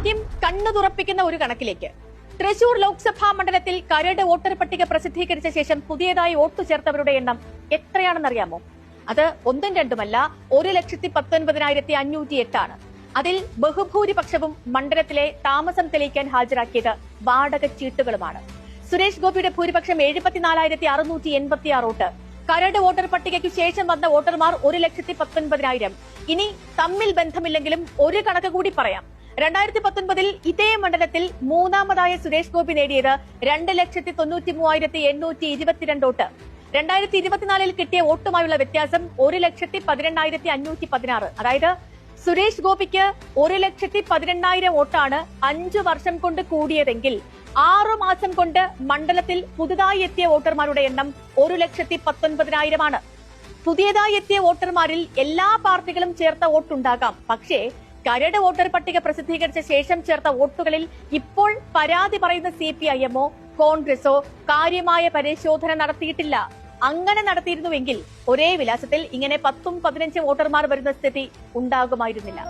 ആദ്യം കണ്ണു തുറപ്പിക്കുന്ന ഒരു കണക്കിലേക്ക്. തൃശൂർ ലോക്സഭാ മണ്ഡലത്തിൽ കരട് വോട്ടർ പട്ടിക പ്രസിദ്ധീകരിച്ച ശേഷം പുതിയതായി വോട്ട് ചേർത്തവരുടെ എണ്ണം എത്രയാണെന്നറിയാമോ? അത് ഒന്നും രണ്ടുമല്ല ഒരു ലക്ഷത്തി പത്തൊൻപതിനായിരത്തി അഞ്ഞൂറ്റി എട്ടാണ്. അതിൽ ബഹുഭൂരിപക്ഷവും മണ്ഡലത്തിലെ താമസം തെളിയിക്കാൻ ഹാജരാക്കിയത് വാടക ചീട്ടുകളുമാണ്. സുരേഷ് ഗോപിയുടെ ഭൂരിപക്ഷം എഴുപത്തിനാലായിരത്തി അറുന്നൂറ്റി എൺപത്തി ആറ് വോട്ട്. കരട് വോട്ടർ പട്ടികയ്ക്ക് ശേഷം വന്ന വോട്ടർമാർ ഒരു ലക്ഷത്തി പത്തൊൻപതിനായിരം. ഇനി തമ്മിൽ ബന്ധമില്ലെങ്കിലും ഒരു കണക്ക് കൂടി പറയാം. രണ്ടായിരത്തി പത്തൊൻപതിൽ ഇതേ മണ്ഡലത്തിൽ മൂന്നാമതായ സുരേഷ് ഗോപി നേടിയത് രണ്ട് ലക്ഷത്തി തൊണ്ണൂറ്റി മൂവായിരത്തി എണ്ണൂറ്റി ഇരുപത്തിരണ്ട് വോട്ട്. രണ്ടായിരത്തി ഇരുപത്തിനാലിൽ കിട്ടിയ വോട്ടുമായുള്ള വ്യത്യാസം ഒരു ലക്ഷത്തി പതിനെണ്ണായിരത്തി അഞ്ഞൂറ്റി പതിനാറ്. അതായത് സുരേഷ് ഗോപിക്ക് ഒരു ലക്ഷത്തി പതിനെണ്ണായിരം വോട്ടാണ് അഞ്ചു വർഷം കൊണ്ട് കൂടിയതെങ്കിൽ ആറു മാസം കൊണ്ട് മണ്ഡലത്തിൽ പുതുതായി എത്തിയ വോട്ടർമാരുടെ എണ്ണം ഒരു ലക്ഷത്തി പത്തൊൻപതിനായിരമാണ്. പുതിയതായി എത്തിയ വോട്ടർമാരിൽ എല്ലാ പാർട്ടികളും ചേർത്ത വോട്ടുണ്ടാകാം. പക്ഷേ കരട് വോട്ടർ പട്ടിക പ്രസിദ്ധീകരിച്ച ശേഷം ചേർത്ത വോട്ടുകളിൽ ഇപ്പോൾ പരാതി പറയുന്ന സി പി ഐ എമ്മോ കോൺഗ്രസോ കാര്യമായ പരിശോധന നടത്തിയിട്ടില്ല. അങ്ങനെ നടത്തിയിരുന്നുവെങ്കിൽ ഒരേ വിലാസത്തിൽ ഇങ്ങനെ പത്തും പതിനഞ്ചും വോട്ടർമാർ വരുന്ന സ്ഥിതി ഉണ്ടാകുമായിരുന്നില്ല.